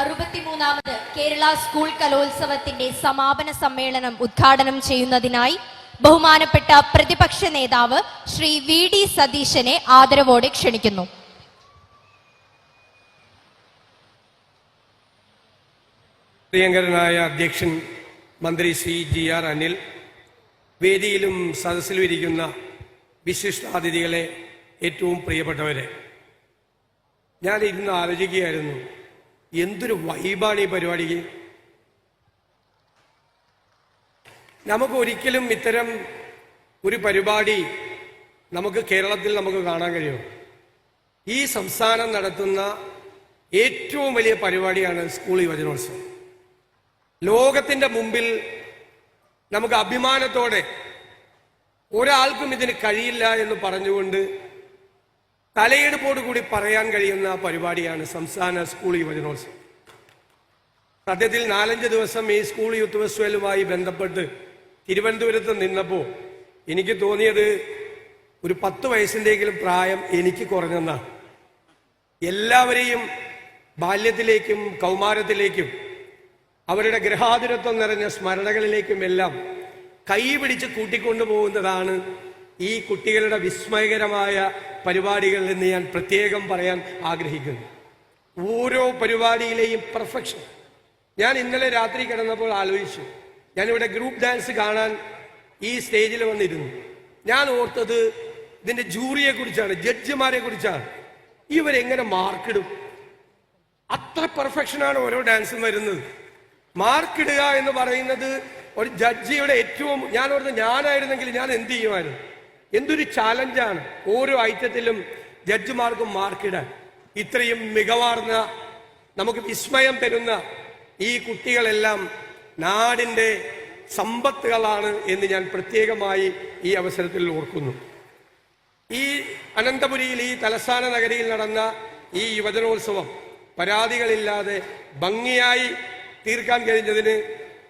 അറുപത്തിമൂന്നാമത് Kerala school കലോത്സവത്തിന്റെ സമാപന സമ്മേളനം ഉദ്ഘാടനം ചെയ്യുന്നതിനായി ബഹുമാനപ്പെട്ട പ്രതിപക്ഷ നേതാവ് ശ്രീ വി ഡി സതീശനെ ആദരവോടെ ക്ഷണിക്കുന്നു. പ്രിയങ്കരനായ അധ്യക്ഷൻ മന്ത്രി ശ്രീ ജി ആർ അനിൽ വേദിയിലും സദസ്സിലും ഇരിക്കുന്ന വിശിഷ്ടാതിഥികളെ ഏറ്റവും പ്രിയപ്പെട്ടവരെ ഞാൻ ഇരുന്ന് ആലോചിക്കുകയായിരുന്നു. എന്തൊരു വൈബാണ് ഈ പരിപാടിക്ക്. നമുക്ക് ഒരിക്കലും ഇത്തരം ഒരു പരിപാടി നമുക്ക് കേരളത്തിൽ നമുക്ക് കാണാൻ കഴിയും. ഈ സംസ്ഥാനം നടത്തുന്ന ഏറ്റവും വലിയ പരിപാടിയാണ് സ്കൂൾ യുവജനോത്സവം. ലോകത്തിന്റെ മുമ്പിൽ നമുക്ക് അഭിമാനത്തോടെ ഒരാൾക്കും ഇതിന് കഴിയില്ല എന്ന് പറഞ്ഞുകൊണ്ട് തലയെടുപ്പോട് കൂടി പറയാൻ കഴിയുന്ന പരിപാടിയാണ് സംസ്ഥാന സ്കൂൾ യുവജനോത്സവം. സത്യത്തിൽ നാലഞ്ച് ദിവസം ഈ സ്കൂൾ യൂത്ത് ഫെസ്റ്റിവലുമായി ബന്ധപ്പെട്ട് തിരുവനന്തപുരത്ത് നിന്നപ്പോൾ എനിക്ക് തോന്നിയത് ഒരു പത്ത് വയസ്സിന്റെയെങ്കിലും പ്രായം എനിക്ക് കുറഞ്ഞെന്നാണ്. എല്ലാവരെയും ബാല്യത്തിലേക്കും കൗമാരത്തിലേക്കും അവരുടെ ഗ്രഹാതുരത്വം നിറഞ്ഞ സ്മരണകളിലേക്കും എല്ലാം കൈ കൈപിടിച്ച് കൂട്ടിക്കൊണ്ടുപോകുന്നതാണ് ഈ കുട്ടികളുടെ വിസ്മയകരമായ പരിപാടികൾ എന്ന് ഞാൻ പ്രത്യേകം പറയാൻ ആഗ്രഹിക്കുന്നു. ഓരോ പരിപാടിയിലെയും പെർഫെക്ഷൻ ഞാൻ ഇന്നലെ രാത്രി കിടന്നപ്പോൾ ആലോചിച്ചു. ഞാനിവിടെ ഗ്രൂപ്പ് ഡാൻസ് കാണാൻ ഈ സ്റ്റേജിൽ വന്നിരുന്നു. ഞാൻ ഓർത്തത് ഇതിന്റെ ജൂറിയെ കുറിച്ചാണ് ജഡ്ജിമാരെ കുറിച്ചാണ്. ഇവരെങ്ങനെ മാർക്കിടും അത്ര പെർഫെക്ഷനാണ് ഓരോ ഡാൻസും വരുന്നത്. മാർക്കിടുക എന്ന് പറയുന്നത് ഒരു ജഡ്ജിയുടെ ഏറ്റവും ഞാൻ ഓർത്ത് ഞാനായിരുന്നെങ്കിൽ ഞാൻ എന്ത് ചെയ്യുമായിരുന്നു? എന്തൊരു ചാലഞ്ചാണ് ഓരോ ഐറ്റത്തിലും ജഡ്ജിമാർക്കും മാർക്കിടാൻ ഇത്രയും മികവാർന്ന നമുക്ക് വിസ്മയം തരുന്ന ഈ കുട്ടികളെല്ലാം നാടിന്റെ സമ്പത്തുകളാണ് എന്ന് ഞാൻ പ്രത്യേകമായി ഈ അവസരത്തിൽ ഓർക്കുന്നു. ഈ അനന്തപുരിയിൽ ഈ തലസ്ഥാന നഗരിയിൽ നടന്ന ഈ യുവജനോത്സവം പരാതികളില്ലാതെ ഭംഗിയായി തീർക്കാൻ കഴിഞ്ഞതിന്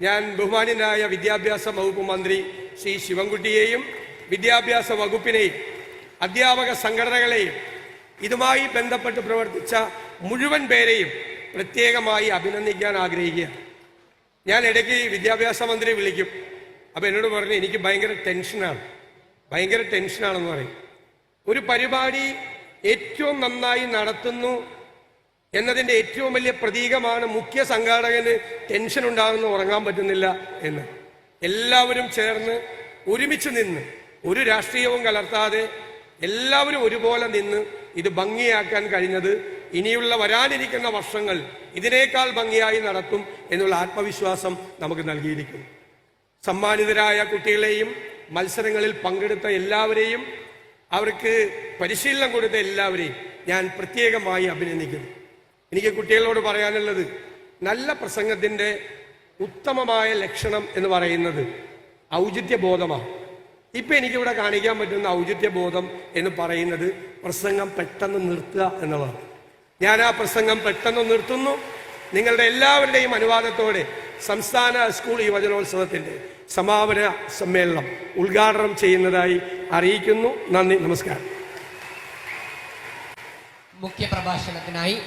ഞാൻ ബഹുമാന്യനായ വിദ്യാഭ്യാസ വകുപ്പ് മന്ത്രി ശ്രീ ശിവൻകുട്ടിയെയും വിദ്യാഭ്യാസ വകുപ്പിനെയും അധ്യാപക സംഘടനകളെയും ഇതുമായി ബന്ധപ്പെട്ട് പ്രവർത്തിച്ച മുഴുവൻ പേരെയും പ്രത്യേകമായി അഭിനന്ദിക്കാൻ ആഗ്രഹിക്കുകയാണ്. ഞാൻ ഇടയ്ക്ക് വിദ്യാഭ്യാസ മന്ത്രി വിളിക്കും. അപ്പം എന്നോട് പറഞ്ഞു എനിക്ക് ഭയങ്കര ടെൻഷനാണ്. ഭയങ്കര ടെൻഷനാണെന്ന് പറയും. ഒരു പരിപാടി ഏറ്റവും നന്നായി നടത്തുന്നു എന്നതിന്റെ ഏറ്റവും വലിയ പ്രതീകമാണ് മുഖ്യ സംഘാടകന് ടെൻഷൻ ഉണ്ടാകുന്ന ഉറങ്ങാൻ പറ്റുന്നില്ല എന്ന്. എല്ലാവരും ചേർന്ന് ഒരുമിച്ച് നിന്ന് ഒരു രാഷ്ട്രീയവും കലർത്താതെ എല്ലാവരും ഒരുപോലെ നിന്ന് ഇത് ഭംഗിയാക്കാൻ കഴിഞ്ഞത് ഇനിയുള്ള വരാനിരിക്കുന്ന വർഷങ്ങൾ ഇതിനേക്കാൾ ഭംഗിയായി നടത്തും എന്നുള്ള ആത്മവിശ്വാസം നമുക്ക് നൽകിയിരിക്കും സമ്മാനിതരായ കുട്ടികളെയും മത്സരങ്ങളിൽ പങ്കെടുത്ത എല്ലാവരെയും അവർക്ക് പരിശീലനം കൊടുത്ത എല്ലാവരെയും ഞാൻ പ്രത്യേകമായി അഭിനന്ദിക്കുന്നു. എനിക്ക് കുട്ടികളോട് പറയാനുള്ളത് നല്ല പ്രസംഗത്തിന്റെ ഉത്തമമായ ലക്ഷണം എന്ന് പറയുന്നത് ഔചിത്യബോധമാണ്. ഇപ്പൊ എനിക്കിവിടെ കാണിക്കാൻ പറ്റുന്ന ഔചിത്യബോധം എന്ന് പറയുന്നത് പ്രസംഗം പെട്ടെന്ന് നിർത്തുക എന്നുള്ളതാണ്. ഞാൻ ആ പ്രസംഗം പെട്ടെന്ന് നിർത്തുന്നു. നിങ്ങളുടെ എല്ലാവരുടെയും അനുവാദത്തോടെ സംസ്ഥാന സ്കൂൾ യുവജനോത്സവത്തിന്റെ സമാപന സമ്മേളനം ഉദ്ഘാടനം ചെയ്യുന്നതായി അറിയിക്കുന്നു. നന്ദി നമസ്കാരം. മുഖ്യ പ്രഭാഷണത്തിനായി